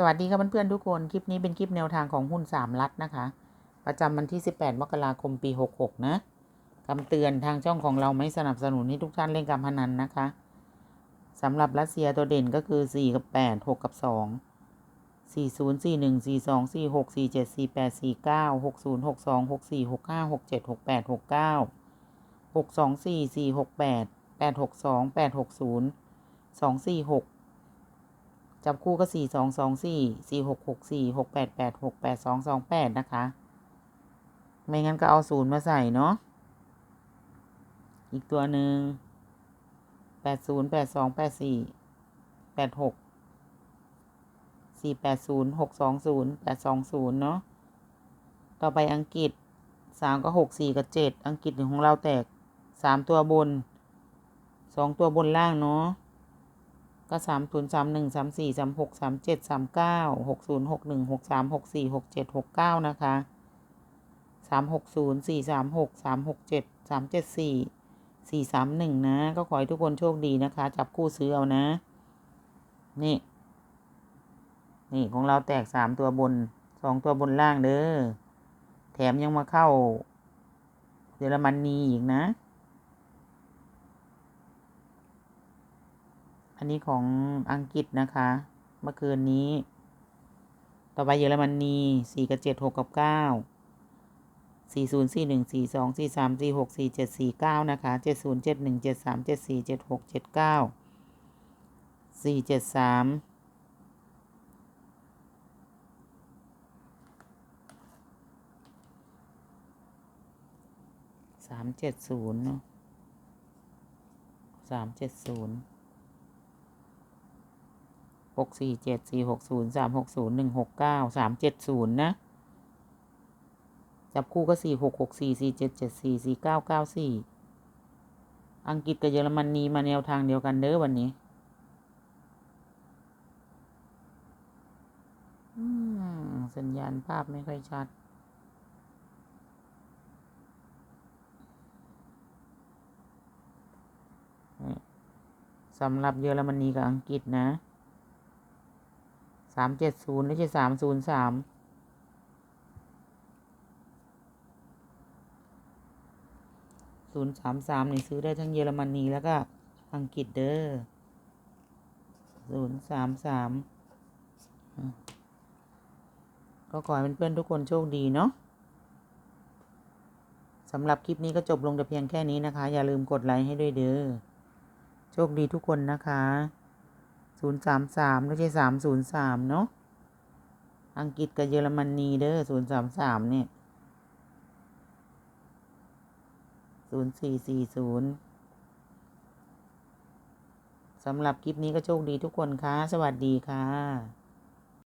สวัสดีครับเพื่อนๆทุกคน คลิปนี้เป็นคลิปแนวทางของหุ้นสามรัฐนะคะ ประจำวันที่ 18 มกราคมปี 66 นะคำเตือนทางช่องของเราไม่สนับสนุนให้ทุกท่านเล่นการพนันนะคะสำหรับรัสเซียตัวเด่นก็คือ 4 กับ 8 6 กับ 2 40 41 42 46 47 48 49 60 62 64 65 67 68 69 624 468 862 860 246 จับคู่ก็สี่สองสองสี่สี่หกหกสี่หกแปดแปดหกแปดสองสองแปดนะคะ ไม่งั้นก็เอาศูนย์มาใส่เนาะอีกตัวหนึ่งแปดศูนย์แปดสองแปดสี่แปดหกสี่แปดศูนย์หกสองศูนย์แปดสองศูนย์เนาะต่อไปอังกฤษสามก็หกสี่กับเจ็ดอังกฤษของเราแตกสามตัวบนสองตัวบนล่างเนาะ ก็สามศูนย์สามหนึ่งสามสี่สามหกสามเจ็ดสามเก้าหกศูนย์หกหนึ่งหกสามหกสี่หกเจ็ดหกเก้านะคะสามหกศูนย์สี่สามหกสามหกเจ็ดสามเจ็ดสี่สี่สามหนึ่งนะ ก็ขอให้ทุกคนโชคดีนะคะ จับคู่ซื้อเอานะ นี่ นี่ของเราแตกสามตัวบนสองตัวบนล่างเด้อ แถมยังมาเข้าเยอรมนีอีกนะ อันนี้ของอังกฤษนะคะ เมื่อคืนนี้ ต่อไปเยอรมนีสี่กับเจ็ดหกกับเก้าสี่ศูนย์สี่หนึ่งสี่สองสี่สามสี่หกสี่เจ็ดสี่เก้านะคะเจ็ดศูนย์เจ็ดหนึ่งเจ็ดสามเจ็ดสี่เจ็ดหกเจ็ดเก้าสี่เจ็ดสามสามเจ็ดศูนย์เนาะสามเจ็ดศูนย์ หกสี่เจ็ดสี่หกศูนย์สามหกศูนย์หนึ่งหกเก้าสามเจ็ดศูนย์นะจับคู่ก็สี่หกหกสี่สี่เจ็ดเจ็ดสี่สี่เก้าเก้าสี่อังกฤษกับเยอรมนีมาแนวทางเดียวกันเด้อวันนี้สัญญาณภาพไม่ค่อยชัด สำหรับเยอรมนีกับอังกฤษนะ สามเจ็ดศูนย์ไม่ใช่สามศูนย์สามศูนย์สามสามนี่ซื้อได้ทั้งเยอรมนีแล้วก็อังกฤษเด้อศูนย์สามสามก็ขอให้เพื่อนๆทุกคนโชคดีเนาะสำหรับคลิปนี้ก็จบลงแต่เพียงแค่นี้นะคะ อย่าลืมกดไลค์ให้ด้วยเด้อ โชคดีทุกคนนะคะ ศูนย์สามสามไม่ใช่สามศูนย์สามเนาะอังกฤษกับเยอรมนีเด้อศูนย์สามสามเนี่ยศูนย์สี่สี่ศูนย์สำหรับคลิปนี้ก็โชคดีทุกคนค่ะ สวัสดีค่ะ